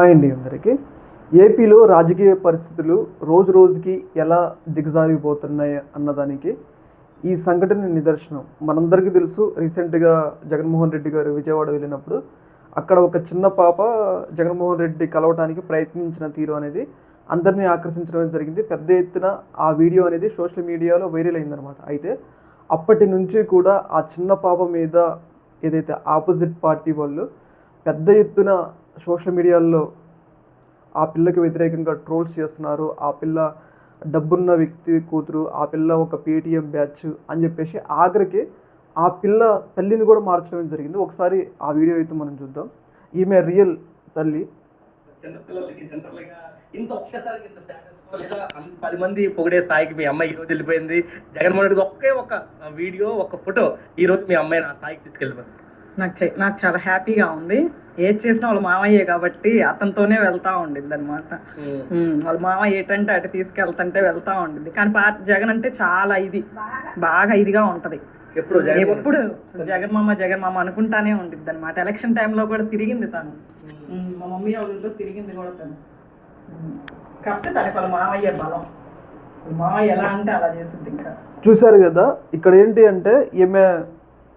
Hi అండి అందరికీ. ఏపీలో రాజకీయ పరిస్థితులు రోజు రోజుకి ఎలా దిగజారిపోతున్నాయి అన్నదానికి ఈ సంఘటన నిదర్శనం. మనందరికీ తెలుసు రీసెంట్గా జగన్మోహన్ రెడ్డి గారు విజయవాడ వెళ్ళినప్పుడు అక్కడ ఒక చిన్న పాప జగన్మోహన్ రెడ్డి కలవటానికి ప్రయత్నించిన తీరు అనేది అందరినీ ఆకర్షించడం జరిగింది. పెద్ద ఎత్తున ఆ వీడియో అనేది సోషల్ మీడియాలో వైరల్ అయిందనమాట అయితే అప్పటి నుంచి కూడా ఆ చిన్న పాప మీద ఏదైతే ఆపోజిట్ పార్టీ వాళ్ళు పెద్ద ఎత్తున సోషల్ మీడియాల్లో ఆ పిల్లకి వ్యతిరేకంగా ట్రోల్స్ చేస్తున్నారు. ఆ పిల్ల డబ్బున్న వ్యక్తి కూతురు ఆ పిల్ల ఒక పేటీఎం బ్యాచ్ అని చెప్పేసి ఆఖరికి ఆ పిల్ల తల్లిని కూడా మార్చడం జరిగింది. ఒకసారి ఆ వీడియో అయితే మనం చూద్దాం. ఈమె రియల్ తల్లి. ఇంత ఇంత పది మంది పొగిడే స్థాయికి మీ అమ్మాయి ఈ రోజు వెళ్ళిపోయింది. జగన్మోహన్ రెడ్డి ఒకే ఒక వీడియో ఒక ఫోటో. ఈరోజు మీ అమ్మాయిని ఆ స్థాయికి తీసుకెళ్ళిపోయింది. నాకు చే- నాకు చాలా హ్యాపీగా ఉంది. ఏది చేసినా వాళ్ళ మామయ్యే కాబట్టి అతనితోనే వెళ్తా ఉండిద్ది అనమాట వాళ్ళ మామయ్య ఏటంటే అటు తీసుకెళ్తుంటే వెళ్తా ఉండిద్ది. కానీ పార్టీ జగన్ అంటే చాలా ఇది. బాగా ఇదిగా ఉంటది. ఎప్పుడు జగన్? ఎప్పుడు జగన్ మామ జగన్ మామ అనుకుంటానే ఉండిద్ది అనమాట ఎలక్షన్ టైంలో కూడా తిరిగింది తను. మా మమ్మీ వాళ్ళ ఊళ్ళో తిరిగింది కూడా తను. కాకపోతే తనకి వాళ్ళ మామయ్య బలం. మామయ్య ఎలా అంటే అలా చేసింది ఇంకా. చూశారు కదా ఇక్కడ ఏంటి అంటే ఈమె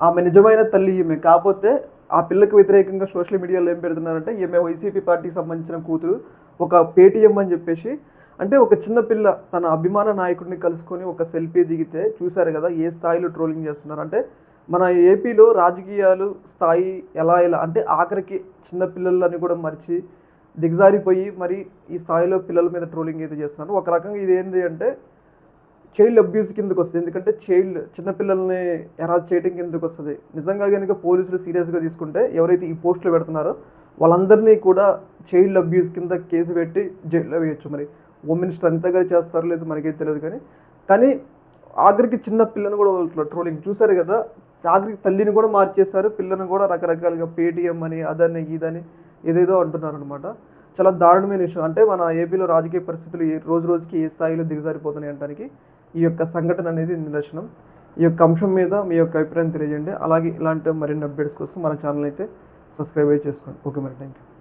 ఆమె నిజమైన తల్లి ఈమె. కాకపోతే ఆ పిల్లకు వ్యతిరేకంగా సోషల్ మీడియాలో ఏం పెడుతున్నారంటే ఈమె వైసీపీ పార్టీకి సంబంధించిన కూతురు ఒక పేటీఎం అని చెప్పేసి అంటే ఒక చిన్న పిల్ల తన అభిమాన నాయకుడిని కలుసుకొని ఒక సెల్ఫీ దిగితే చూశారు కదా ఏ స్థాయిలో ట్రోలింగ్ చేస్తున్నారు. అంటే మన ఏపీలో రాజకీయాలు స్థాయి ఎలా ఎలా అంటే ఆఖరికి చిన్న పిల్లలని కూడా మరిచి దిగజారిపోయి మరి ఈ స్థాయిలో పిల్లల మీద ట్రోలింగ్ అయితే చేస్తున్నారు. ఒక రకంగా ఇది ఏంటి అంటే చైల్డ్ అబ్యూస్ కిందకు వస్తుంది. ఎందుకంటే చైల్డ్ చిన్నపిల్లల్ని ఎరాజ్ చేయడం కిందకు వస్తుంది. నిజంగా కనుక పోలీసులు సీరియస్గా తీసుకుంటే ఎవరైతే ఈ పోస్టులు పెడుతున్నారో వాళ్ళందరినీ కూడా చైల్డ్ అబ్యూస్ కింద కేసు పెట్టి జైల్లో వేయచ్చు. మరి హోమ్ మినిస్టర్ అనిత గారు చేస్తారో లేదు మనకేం తెలియదు కానీ కానీ ఆఖరికి చిన్న పిల్లని కూడా వాళ్ళు ట్రోలింగ్ చూశారు కదా ఆఖరికి తల్లిని కూడా మార్చేశారు. పిల్లని కూడా రకరకాలుగా పేటిఎం అని అదని ఇదని ఏదేదో అంటున్నారు అనమాట చాలా దారుణమైన విషయం అంటే మన ఏపీలో రాజకీయ పరిస్థితులు ఏ- రోజు రోజుకి ఏ స్థాయిలో దిగజారిపోతున్నాయి అంటానికి ఈ యొక్క సంఘటన అనేది నిదర్శనం. ఈ యొక్క అంశం మీద మీ యొక్క అభిప్రాయం తెలియజేయండి. అలాగే ఇలాంటి మరిన్ని అప్డేట్స్ కోసం మన ఛానల్ అయితే సబ్స్క్రైబ్ అయితే చేసుకోండి. ఓకే మరి థ్యాంక్ యూ